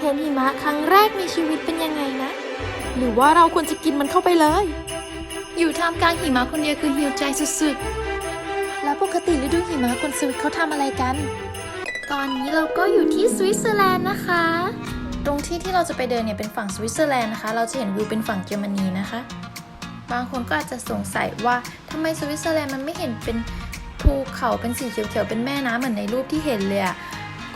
เห็นหิมะครั้งแรกในชีวิตเป็นยังไงนะ หรือว่าเราควรจะกินมันเข้าไปเลย อยู่ท่ามกลางหิมะคนเดียวคือหิวใจสุดๆ แล้วปกติฤดูหิมะคนสวิตเขาทำอะไรกัน ตอนนี้เราก็อยู่ที่สวิตเซอร์แลนด์นะคะ ตรงที่ที่เราจะไปเดินเนี่ยเป็นฝั่งสวิตเซอร์แลนด์นะคะ เราจะเห็นวิวเป็นฝั่งเยอรมนีนะคะ บางคนก็อาจจะสงสัยว่าทำไมสวิตเซอร์แลนด์มันไม่เห็นเป็นภูเขาเป็นสีเขียวๆเป็นแม่น้ำเหมือนในรูปที่เห็นเลยอะ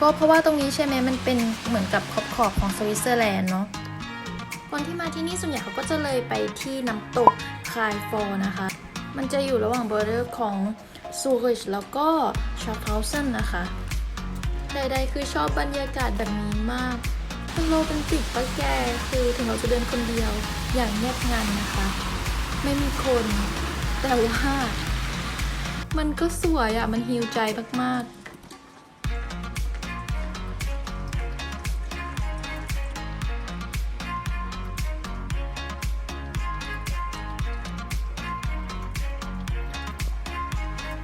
ก็เพราะว่าตรงนี้ใช่ไหมมันเป็นเหมือนกับขอบขอบของสวิตเซอร์แลนด์เนาะคนที่มาที่นี่ส่วนใหญ่เขาก็จะเลยไปที่น้ำตกคายฟอร์นะคะ มันจะอยู่ระหว่างบอร์เดอร์ของซูริชแล้วก็ชาร์ฟเฮาเซนนะคะใดๆคือชอบบรรยากาศแบบนี้มากมันโรแมนติกปะแกคือถึงเราจะเดินคนเดียวอย่างเงียบงันนะคะ ไม่มีคน แต่ว่า มันก็สวยอะ มันฮิวใจมากๆ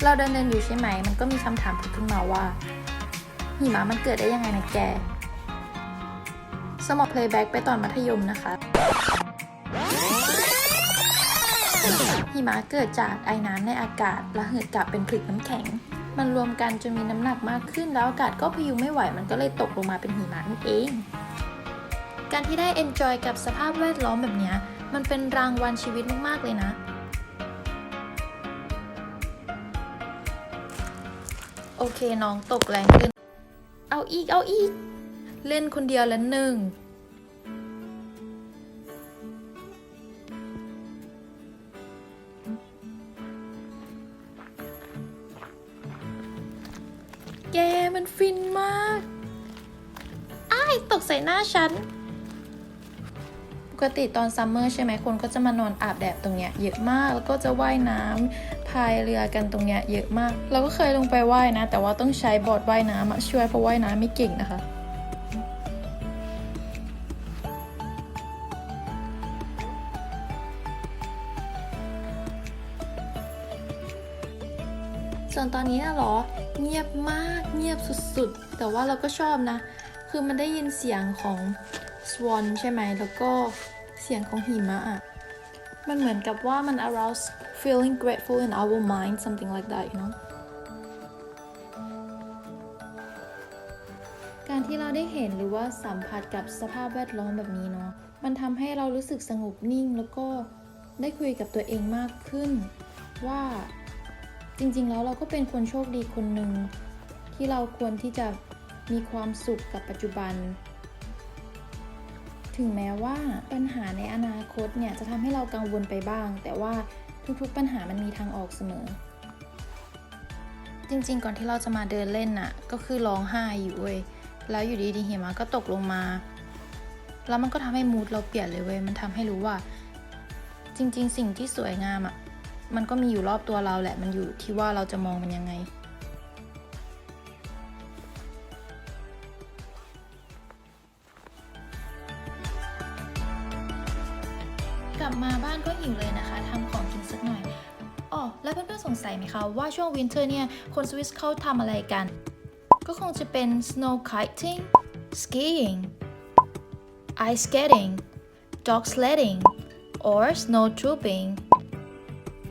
เราเดินเดินอยู่ใช่ไหม มันก็มีคำถามผุดขึ้นมาว่า หิมะมันเกิดได้ยังไงนะแก สมอ playback ไปตอนมัธยมนะคะ หิมะเกิดจากไอ้น้ำในอากาศระเหิดกลับเป็นผลึกน้ำแข็ง มันรวมกันจนมีน้ำหนักมากขึ้นแล้วอากาศก็พยุงไม่ไหว มันก็เลยตกลงมาเป็นหิมะนั่นเอง การที่ได้ enjoy กับสภาพแวดล้อมแบบนี้ มันเป็นรางวัลชีวิตมากๆเลยนะ โอเคน้องตกแรงขึ้น เอาอีกเอาอีก เล่นคนเดียวและหนึ่ง แกมันฟินมาก อ้าย ตกใส่หน้าฉัน กติตอนซัมเมอร์ใช่ไหมคนก็จะมานอนอาบแดดตรงเนี้ยเยอะมากแล้วก็จะว่ายน้ำพายเรือกันตรงเนี้ยเยอะมาก เราก็เคยลงไปว่ายนะ แต่ว่าต้องใช้บอร์ดว่ายน้ำช่วยเพราะว่ายน้ำไม่เก่งนะคะส่วนตอนนี้นะหรอ เงียบมากเงียบสุดๆ แต่ว่าเราก็ชอบนะ คือมันได้ยินเสียงของ swan ใช่ไหม แล้วก็เสียงของหิมะอะ มันเหมือนกับว่ามัน arouse feeling grateful in our mind something like that you know การที่เราได้เห็นหรือว่าสัมผัสกับสภาพแวดล้อมแบบนี้เนาะ มันทำให้เรารู้สึกสงบนิ่งแล้วก็ได้คุยกับตัวเองมากขึ้น ว่าจริงๆแล้วเราก็เป็นคนโชคดีคนหนึ่งที่เราควรที่จะมีความสุขกับปัจจุบัน ถึงแม้ว่าปัญหาในอนาคตเนี่ยจะทำให้เรากังวลไปบ้าง แต่ว่าทุกๆปัญหามันมีทางออกเสมอ จริงๆ ก่อนที่เราจะมาเดินเล่นน่ะ ก็คือร้องไห้อยู่เว้ย แล้วอยู่ดีๆหิมะก็ตกลงมา แล้วมันก็ทำให้มูดเราเปลี่ยนเลยเว้ย มันทำให้รู้ว่า จริงๆ สิ่งที่สวยงามอะ มันก็มีอยู่รอบตัวเราแหละ มันอยู่ที่ว่าเราจะมองมันยังไง กลับมาบ้านก็หิวเลยนะคะทำของกินสักหน่อยอ๋อแล้วเพื่อนๆสงสัยไหมคะว่าช่วงวินเทอร์เนี่ย คนสวิสเขาทำอะไรกัน ก็คงจะเป็น snow kiting skiing ice skating dog sledding or snow trooping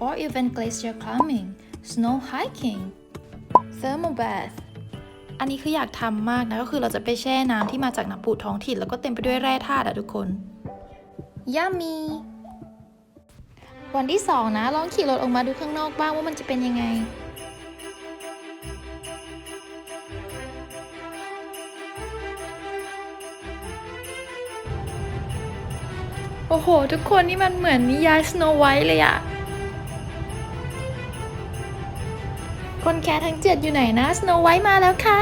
or even glacier climbing snow hiking thermal bath อันนี้คืออยากทำมากนะ ก็คือเราจะไปแช่น้ำที่มาจากน้ำพุท้องถิ่น แล้วก็เต็มไปด้วยแร่ธาตุอะทุกคนยามี วันที่สองนะ ลองขี่รถออกมาดูข้างนอกบ้างว่ามันจะเป็นยังไงโอ้โห ทุกคนนี่มันเหมือนนิยายสโนไวท์เลยอะคนแค่ทั้งเจ็ดอยู่ไหนนะสโนไวท์มาแล้วค่ะ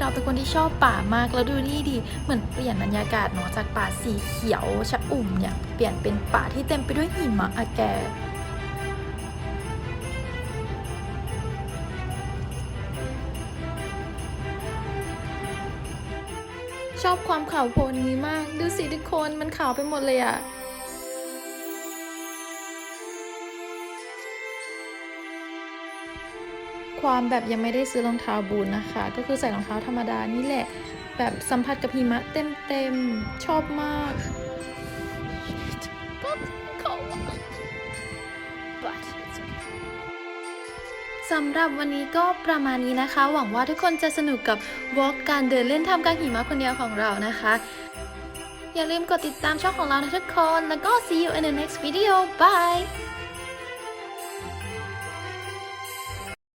เราเป็นคนที่ชอบป่ามากแล้วดูนี่ดิเหมือนเปลี่ยนบรรยากาศเนาะจากป่าสีเขียวชะอุ่มเนี่ยเปลี่ยนเป็นป่าที่เต็มไปด้วยหิมะอะแกชอบความขาวโพลนนี้มาก ดูสิทุกคนมันขาวไปหมดเลยอะ ความแบบยังไม่ได้ซื้อรองเท้าบูทนะคะ ก็คือใส่รองเท้าธรรมดานี่แหละ แบบสัมผัสกับหิมะเต็มๆ ชอบมากสำหรับวันนี้ก็ประมาณนี้นะคะ หวังว่าทุกคนจะสนุกกับวอล์กการเดินเล่นทำกลางหิมะคนเดียวของเรานะคะ อย่าลืมกดติดตามช่องของเรานะทุกคน แล้วก็ see you in the next video bye